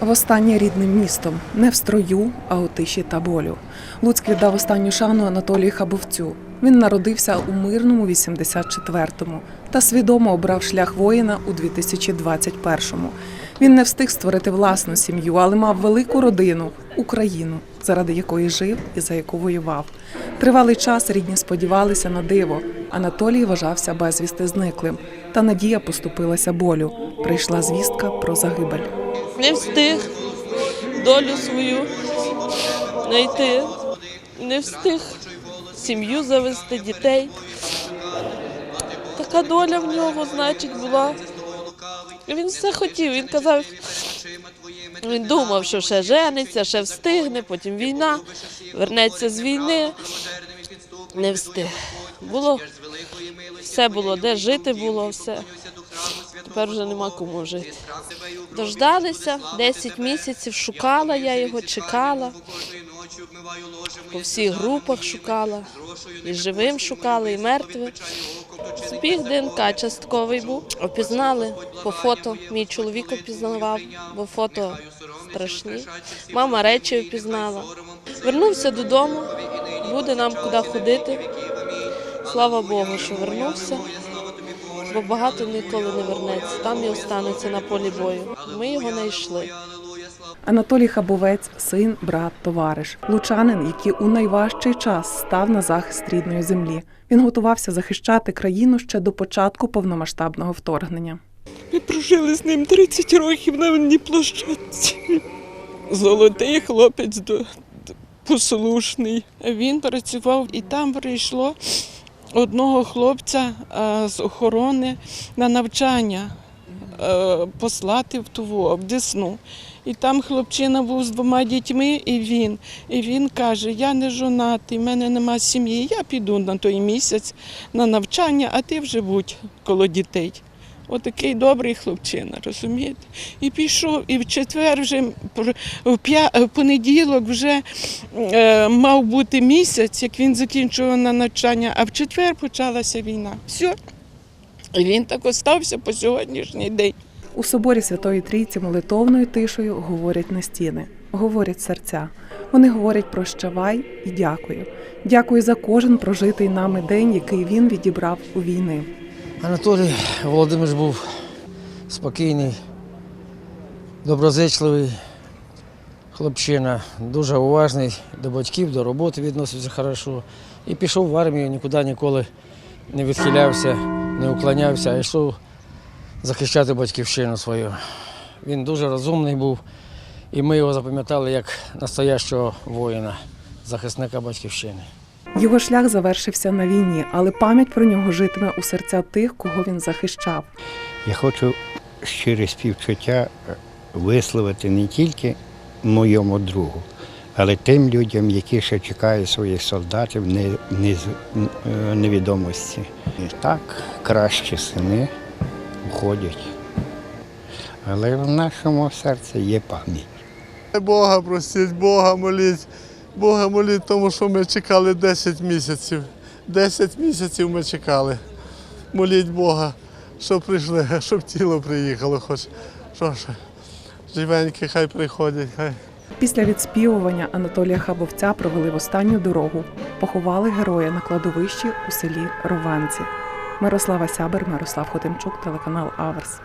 Востаннє рідним містом, не в строю, а у тиші та болю. Луцьк віддав останню шану Анатолію Хабовцю. Він народився у мирному 84-му та свідомо обрав шлях воїна у 2021-му. Він не встиг створити власну сім'ю, але мав велику родину Україну, заради якої жив і за яку воював. Тривалий час рідні сподівалися на диво. Анатолій вважався безвісти зниклим, та надія поступилася болю. Прийшла звістка про загибель. Не встиг долю свою знайти, не встиг сім'ю завести, дітей. Така доля в нього, значить, була. Він все хотів, він казав, він думав, що ще жениться, ще встигне, потім війна, вернеться з війни. Не встиг. Було все було, де жити було, все. Тепер вже нема кому жити. Дождалися 10 місяців, шукала я його, чекала. По всіх групах шукала. І живим шукала, і мертвим. Збіг ДНК частковий був. Опізнали по фото. Мій чоловік опізнавав, бо фото страшні. Мама речі опізнала. Вернувся додому, буде нам куди ходити. Слава Богу, що вернувся, бо багато ніколи не вернеться. Там і останеться на полі бою. Ми його не йшли. Анатолій Хабовець син, брат, товариш, лучанин, який у найважчий час став на захист рідної землі. Він готувався захищати країну ще до початку повномасштабного вторгнення. Ми прожили з ним 30 років на одній площадці. Золотий хлопець до- послушний. Він працював і там прийшло одного хлопця е, з охорони на навчання е, послати в Туво, в Десну. І там хлопчина був з двома дітьми, і він. І він каже: Я не жонатий, в мене нема сім'ї. Я піду на той місяць на навчання, а ти вже будь коло дітей. Отакий добрий хлопчина, розумієте? І пішов, і в четвер вже в, п'я... в понеділок вже е, мав бути місяць, як він закінчував на навчання, а в четвер почалася війна. Все. І він так остався по сьогоднішній день. У соборі Святої Трійці молитовною тишею говорять на стіни, говорять серця. Вони говорять прощавай і дякую. Дякую за кожен прожитий нами день, який він відібрав у війни. Анатолій Володимирович був спокійний, доброзичливий хлопчина, дуже уважний до батьків, до роботи відносився хорошо. І пішов в армію, нікуди ніколи не відхилявся, не уклонявся, а йшов захищати батьківщину свою. Він дуже розумний був, і ми його запам'ятали як настоящого воїна, захисника батьківщини. Його шлях завершився на війні, але пам'ять про нього житиме у серця тих, кого він захищав. Я хочу щире співчуття е, висловити не тільки моєму другу, але тим людям, які ще чекають своїх солдатів не, не, е, невідомості. І так, кращі сини уходять. Але в нашому серці є пам'ять. Бога простіть, Бога моліть, Бога моліть, тому що ми чекали 10 місяців. 10 місяців ми чекали. Моліть Бога, щоб прийшли, щоб тіло приїхало, хоч що ж, живенькі, хай приходять, хай. Після відспівування Анатолія Хабовця провели в останню дорогу. Поховали героя на кладовищі у селі Рованці. Мирослава Сябер, Мирослав Хотимчук, телеканал Аверс.